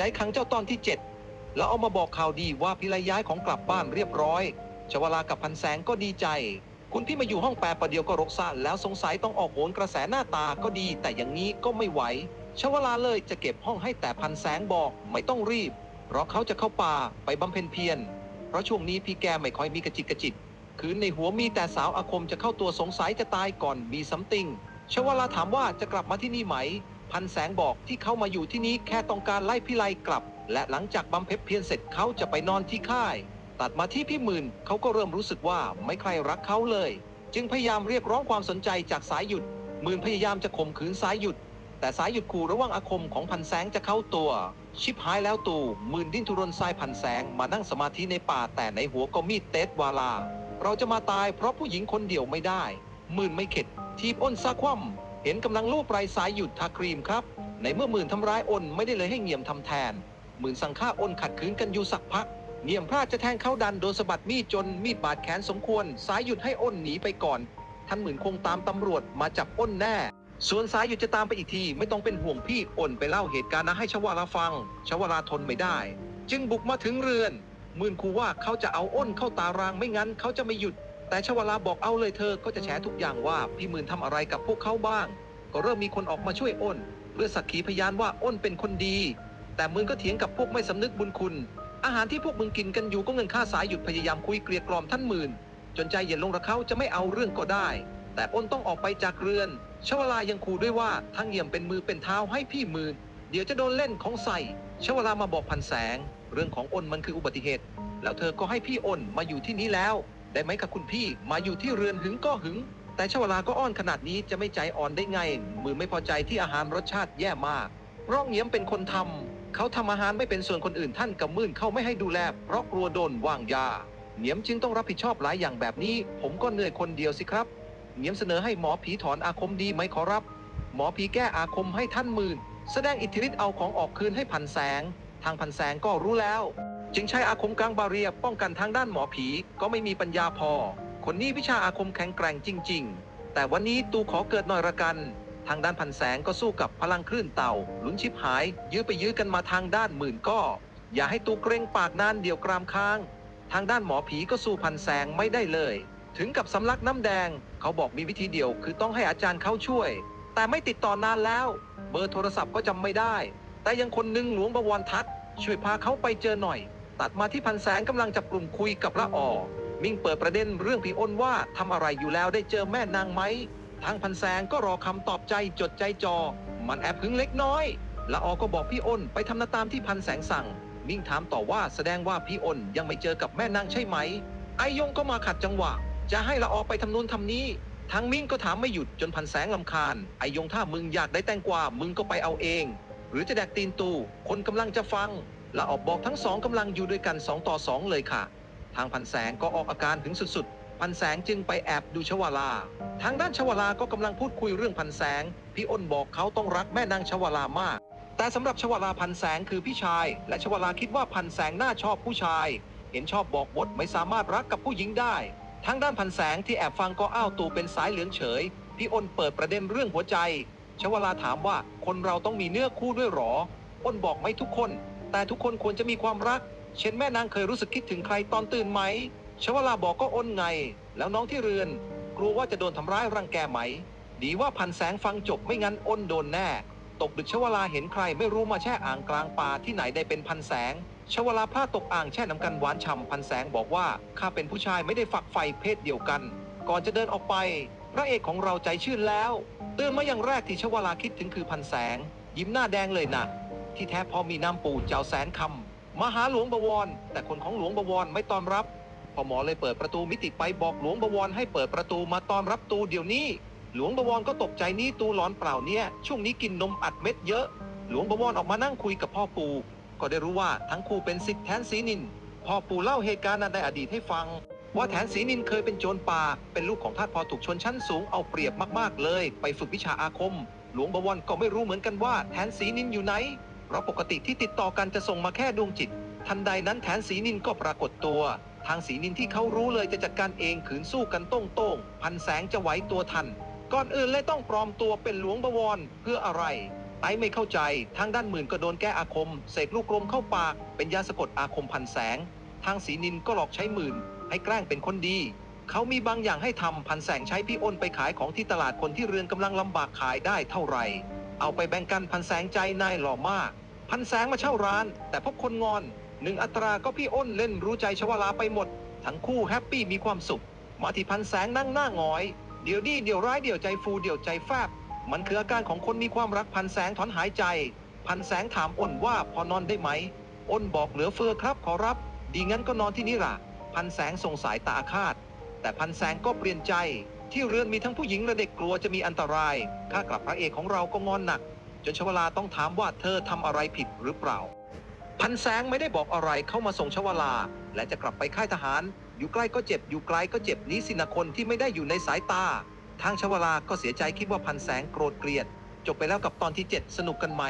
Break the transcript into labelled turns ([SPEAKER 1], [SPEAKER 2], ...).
[SPEAKER 1] ใจขังเจ้าตอนที่เจ็ดแล้วเอามาบอกข่าวดีว่าพิรายย้ายของกลับบ้านเรียบร้อยชวลากับพันแสงก็ดีใจ คุณพี่มาอยู่ห้องแปรประเดียวก็รกซ่านแล้วสงสัยต้องออกโหนกระแสหน้าตาก็ดี แต่อย่างนี้ก็ไม่ไหวชวลาเลยจะเก็บห้องให้แต่พันแสงบอกไม่ต้องรีบ เพราะเขาจะเข้าป่าไปบำเพ็ญเพียรเพราะช่วงนี้พี่แกไม่ค่อยมีกระจิตกระจิตคืนในหัวมีแต่สาวอาคมจะเข้าตัวสงสัยจะตายก่อนมีซัมติงชวลาถามว่าจะกลับมาที่นี่ไหม พันแสงบอกที่เขามาอยู่ที่นี้แค่ต้องการไล่พี่ไลกลับ และหลังจากบำเพ็ญเพียรเสร็จเขาจะไปนอนที่ค่าย ตัดมาที่พี่หมื่นเขาก็เริ่มรู้สึกว่าไม่ใครรักเขาเลย จึงพยายามเรียกร้องความสนใจจากสายหยุดหมื่นพยายามจะข่มขืนสายหยุด แต่สายหยุดขู่ระว่างอาคมของพันแสงจะเข้าตัว ชิบหายแล้วตู่หมื่นดิ้นทุรนทรายพันแสงมานั่งสมาธิในป่าแต่ในหัวก็มีดเตสวาลา เราจะมาตายเพราะผู้หญิงคนเดียวไม่ได้หมื่นไม่เข็ดทีบอ้นซาคว่ำ ห็นกำลังลูบไรสายหยุดทาครีมครับ ในเมื่อหมื่นทำร้ายอ้นไม่ได้เลยให้เงี่ยมทำแทน หมื่นสั่งฆ่าอ้นขัดขืนกันอยู่สักพัก เงี่ยมพลาดจะแทงเข้าดันโดนสะบัดมีดจนมีดบาดแขนสมควร สายหยุดให้อ้นหนีไปก่อน ท่านหมื่นคงตามตำรวจมาจับอ้นแน่ ส่วนสายหยุดจะตามไปอีกทีไม่ต้องเป็นห่วงพี่อ้นไปเล่าเหตุการณ์นะให้ชวาลาฟัง ชวาลาทนไม่ได้ จึงบุกมาถึงเรือน หมื่นคูว่าเขาจะเอาอ้นเข้าตารางไม่งั้นเขาจะไม่หยุด แต่ชวลาบอกเอาเลยเธอก็จะแฉทุกอย่างว่าพี่หมื่นทำอะไรกับพวกเขาบ้าง ก็เริ่มมีคนออกมาช่วยอ้นเพื่อสักขีพยานว่าอ้นเป็นคนดี แต่มึงก็เถียงกับพวกไม่สำนึกบุญคุณ อาหารที่พวกมึงกินกันอยู่ก็เงินค่าสายหยุดพยายามคุยเกลียกล่อมท่านหมื่น จนใจเย็นลงระเขาจะไม่เอาเรื่องก็ได้ แต่อ้นต้องออกไปจากเรือนชวลายังขู่ด้วยว่าทั้งเยี่ยมเป็นมือเป็นเท้าให้พี่หมื่น เดี๋ยวจะโดนเล่นของใส่ชวลามาบอกพันแสง เรื่องของอ้นมันคืออุบัติเหตุ แล้วเธอก็ให้พี่อ้นมาอยู่ที่นี้แล้ว ได้ไหมกับคุณพี่มาอยู่ที่เรือนหึงก็หึง แต่ชวลาก็อ้อนขนาดนี้จะไม่ใจอ่อนได้ไง มือไม่พอใจที่อาหารรสชาติแย่มากเพราะเหียมเป็นคนทำเขาทำอาหารไม่เป็นส่วนคนอื่นท่านกับมื่นเขาไม่ให้ดูแลเพราะกลัวโดนวางยาเหงียมจึงต้องรับผิดชอบหลายอย่างแบบนี้ ผมก็เหนื่อยคนเดียวสิครับเหงียมเสนอให้หมอผีถอนอาคมดีไหมขอรับ หมอผีแก้อาคมให้ท่านหมื่น แสดงอิทธิฤทธิ์เอาของออกคืนให้พันแสง ทางพันแสงก็รู้แล้ว จึงใช้อาคมกลางบาเรียป้องกันทางด้านหมอผีก็ไม่มีปัญญาพอ คนนี้วิชาอาคมแข็งแกร่งจริง ๆ แต่วันนี้ตูขอเกิดหน่อยละกัน ทางด้านพันแสงก็สู้กับพลังคลื่นเต่าลุ้นชิบหาย ยื้อไปยื้อกันมาทางด้านหมื่นก็ อย่าให้ตูเกรงปากนานเดี่ยวกรามค้าง ทางด้านหมอผีก็สู้พันแสงไม่ได้เลย ถึงกับสำลักน้ำแดง เขาบอกมีวิธีเดียวคือต้องให้อาจารย์เขาช่วย แต่ไม่ติดต่อนานแล้ว เบอร์โทรศัพท์ก็จำไม่ได้ แต่ยังคนหนึ่งหลวงบวรทัศน์ช่วยพาเขาไปเจอหน่อย ตัดมาที่พันแสงกำลังจับกลุ่มคุยกับละออมิ่งเปิดประเด็นเรื่องพี่อ้นว่าทำอะไรอยู่แล้วได้เจอแม่นางไหมทางพันแสงก็รอคำตอบใจจดใจจอ มันแอบหึงเล็กน้อยละออก็บอกพี่อ้นไปทำนาตามที่พันแสงสั่ง มิ่งถามต่อว่าแสดงว่าพี่อ้นยังไม่เจอกับแม่นางใช่ไหม ไอยงก็มาขัดจังหวะ จะให้ละออไปทำนู้นทำนี้ทางมิ่งก็ถามไม่หยุดจนพันแสงลำคาญ ไอยงถ้ามึงอยากได้แตงกวามึงก็ไปเอาเอง หรือจะแดกตีนตู คนกำลังจะฟัง และออกบอกทั้งสองกำลังอยู่ด้วยกันสองต่อสองเลยค่ะ ทางพันแสงก็ออกอาการถึงสุดๆ พันแสงจึงไปแอบดูชวาลา ทางด้านชวาลาก็กำลังพูดคุยเรื่องพันแสง พี่อ้นบอกเขาต้องรักแม่นางชวาลามาก แต่สำหรับชวาลาพันแสงคือพี่ชาย และชวาลาคิดว่าพันแสงน่าชอบผู้ชาย เห็นชอบบอกบทไม่สามารถรักกับผู้หญิงได้ ทางด้านพันแสงที่แอบฟังก็อ้าวตูเป็นสายเหลืองเฉย พี่อ้นเปิดประเด็นเรื่องหัวใจชวาลาถามว่าคนเราต้องมีเนื้อคู่ด้วยหรอ อ้นบอกไม่ทุกคน แต่ทุกคนควรจะมีความรัก เช่นแม่นางเคยรู้สึกคิดถึงใครตอนตื่นไหม ชวลาบอกก็อ้นไง แล้วน้องที่เรือน กลัวว่าจะโดนทำร้ายรังแกไหม ดีว่าพันแสงฟังจบไม่งั้นอ้นโดนแน่ ตกดึกชวลาเห็นใครไม่รู้มาแช่อ่างกลางป่าที่ไหนได้เป็นพันแสง ชวลาพลาดตกอ่างแช่น้ำกันหวานฉ่ำพันแสงบอกว่าข้าเป็นผู้ชายไม่ได้ฝักใฝ่เพศเดียวกัน ก่อนจะเดินออกไป พระเอกของเราใจชื่นแล้ว เตือนมาอย่างแรกที่ชวลาคิดถึงคือพันแสง ยิ้มหน้าแดงเลยนะ ที่แท้พอมีน้ำปูเจ้าแสนคำมาหาหลวงบวร แต่คนของหลวงบวรไม่ต้อนรับพอหมอเลยเปิดประตูมิติไปบอกหลวงบวรให้เปิดประตูมาต้อนรับตูเดี๋ยวนี้ หลวงบวรก็ตกใจนี่ตูร้อนเปล่าเนี่ย ช่วงนี้กินนมอัดเม็ดเยอะ หลวงบวรออกมานั่งคุยกับพ่อปู่ก็ได้รู้ว่าทั้งคู่เป็นสิทธิแทนศรีนินพ่อปู่เล่าเหตุการณ์ในอดีตให้ฟัง ว่าแทนศรีนินเคยเป็นโจรป่า เป็นลูกของทาสพอถูกชนชั้นสูงเอาเปรียบมากๆเลย ไปฝึกวิชาอาคม หลวงบวรก็ไม่รู้เหมือนกันว่าแทนศรีนินอยู่ไหน เพราะปกติที่ติดต่อกันจะส่งมาแค่ดวงจิต ทันใดนั้นแทนศรีนินก็ปรากฏตัว ทางศรีนินที่เขารู้เลยจะจัดการเองขืนสู้กันต้งโต้งพันแสงจะไหวตัวทัน ก่อนอื่นเลยต้องปลอมตัวเป็นหลวงบวรเพื่ออะไรไอ้ไม่เข้าใจ ทางด้านหมื่นก็โดนแก้อาคม เสกลูกกลมเข้าปาก เป็นยาสะกดอาคมพันแสง ทางสีนินก็หลอกใช้หมื่น ให้แกล้งเป็นคนดี เขามีบางอย่างให้ทำพันแสงใช้พี่อ้นไปขายของที่ตลาดคนที่เรือนกำลังลำบากขายได้เท่าไหร่ เอาไปแบ่งกันพันแสงใจนายหล่อมาก พันแสงมาเช่าร้าน แต่พบคนงอนหนึ่งอัตราก็พี่อ้นเล่นรู้ใจชวลาไปหมด ทั้งคู่แฮปปี้มีความสุข มาที่พันแสงนั่งหน้าหงอย เดี๋ยวดีเดี๋ยวร้ายเดี๋ยวใจฟูเดี๋ยวใจแฟบ มันคืออาการของคนมีความรักพันแสงถอนหายใจ พันแสงถามอ้นว่าพอนอนได้ไหมอ้นบอกเหลือเฟือครับขอรับ ดีงั้นก็นอนที่นี่ล่ะ พันแสงส่งสายตาอาฆาต แต่พันแสงก็เปลี่ยนใจ ที่เรือนมีทั้งผู้หญิงและเด็กกลัวจะมีอันตรายข้ากลับพระเอกของเราก็งอนหนัก จนชวลาต้องถามว่าเธอทำอะไรผิดหรือเปล่า พันแสงไม่ได้บอกอะไรเข้ามาส่งชวลา และจะกลับไปค่ายทหาร อยู่ใกล้ก็เจ็บอยู่ไกลก็เจ็บนี้สินะคนที่ไม่ได้อยู่ในสายตา ทางชวลาก็เสียใจคิดว่าพันแสงโกรธเกลียด จบไปแล้วกับตอนที่ 7 สนุกกันไหม